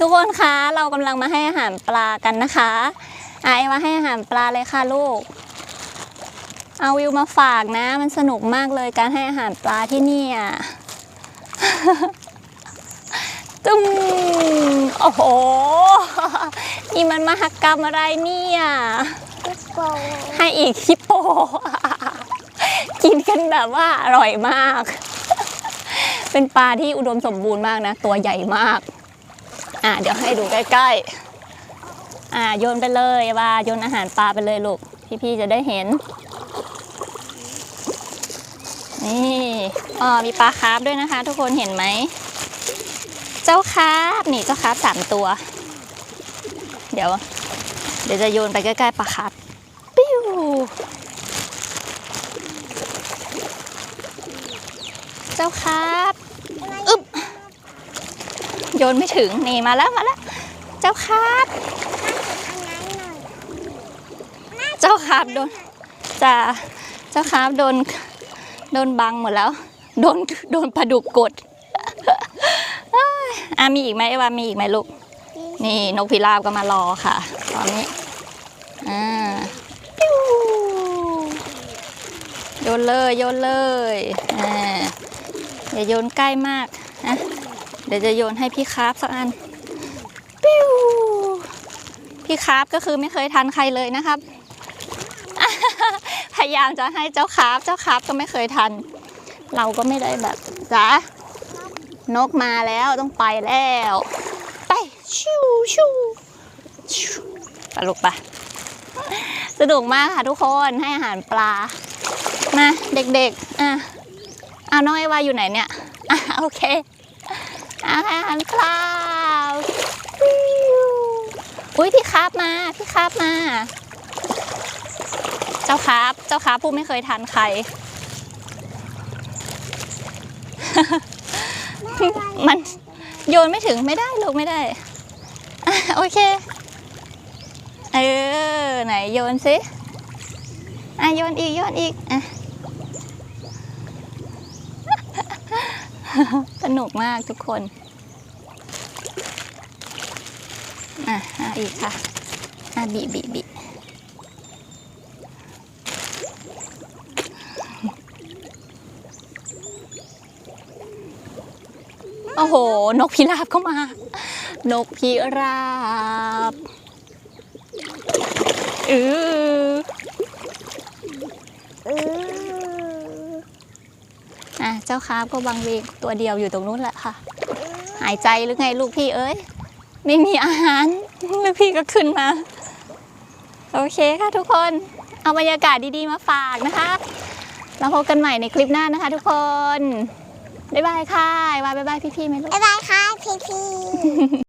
ทุกคนคะเรากำลังมาให้อาหารปลากันนะคะอะเอมาให้อาหารปลาเลยค่ะลูก เอาวิวมาฝากนะ มันสนุกมากเลยการให้อาหารปลาที่นี่อะตุ้มโอ้โห นี่มันมหกรรมอะไรเนี่ยโปให้อีกฮิปโป กินกันแบบว่าอร่อยมาก เป็นปลาที่อุดมสมบูรณ์มากนะ ตัวใหญ่มาก อะเดี๋ยวให้ดูใกล้ๆ อะโยนไปเลยว่าโยนอาหารปลาไปเลยลูก พี่ๆจะได้เห็น นี่อ๋อมีปลาคาร์ฟด้วยนะคะ ทุกคนเห็นไหม เจ้าคาร์ฟนี่เจ้าคาร์ฟสามตัว เดี๋ยว เดี๋ยวจะโยนไปใกล้ๆปลาคาร์ฟปิ้วเจ้าคารับอึ๊บ ยนไม่ถึงนี่มาแล้วมาแล้ว เจ้าครับเจ้าครับโดนจะเจ้าครับโดนโดนบังหมดแล้ว โดนโดนปลาดุกกดอ้ยอะมีอีกไหมเอวามีอีกไหมลูกนี่นกพิราบก็มารอค่ะ ตอนนี้อ่าโยนเลยโยนเลยอ่าอย่าโยนใกล้มากนะ เดี๋ยวจะโยนให้พี่คราฟสักอันปิ้วพี่คราฟก็คือไม่เคยทันใครเลยนะครับ พยายามจะให้เจ้าคราฟเจ้าคราฟก็ไม่เคยทัน เราก็ไม่ได้แบบจ้านกมาแล้วต้องไปแล้ว ไปชิวชิวชิวไปลูกไปสนุกมากค่ะทุกคนให้อาหารปลามาเด็กๆอะเอาน้องไอวาอยู่ไหนเนี่ยอะโอเค อาหารปลาฟิวอุ้ยพี่ครับมา พี่ครับมา เจ้าครับ เจ้าครับผู้ไม่เคยทันใครมันโยนไม่ถึงไม่ได้ลูกไม่ได้ โอเค เออ ไหนโยนสิอะโยนอีกโยนอีกอะสนุกมากทุกคน อะอะอีกค่ะอะบีบีบีโอ้โห นกพิราบก็มา นกพิราบเออเอออะเจ้าคาบก็บางเวงตัวเดียวอยู่ตรงนู้นแหละค่ะ หายใจหรือไงลูกพี่เอ้ย ไม่มีอาหารแล้วพี่ก็ขึ้นมา โอเคค่ะทุกคน เอาบรรยากาศดีๆมาฝากนะคะเราพบกันใหม่ในคลิปหน้านะคะ ทุกคน บ๊ายบายค่ะบ๊ายบายบ๊ายบายพี่ๆไหมลูก บ๊ายบายค่ะพี่พี่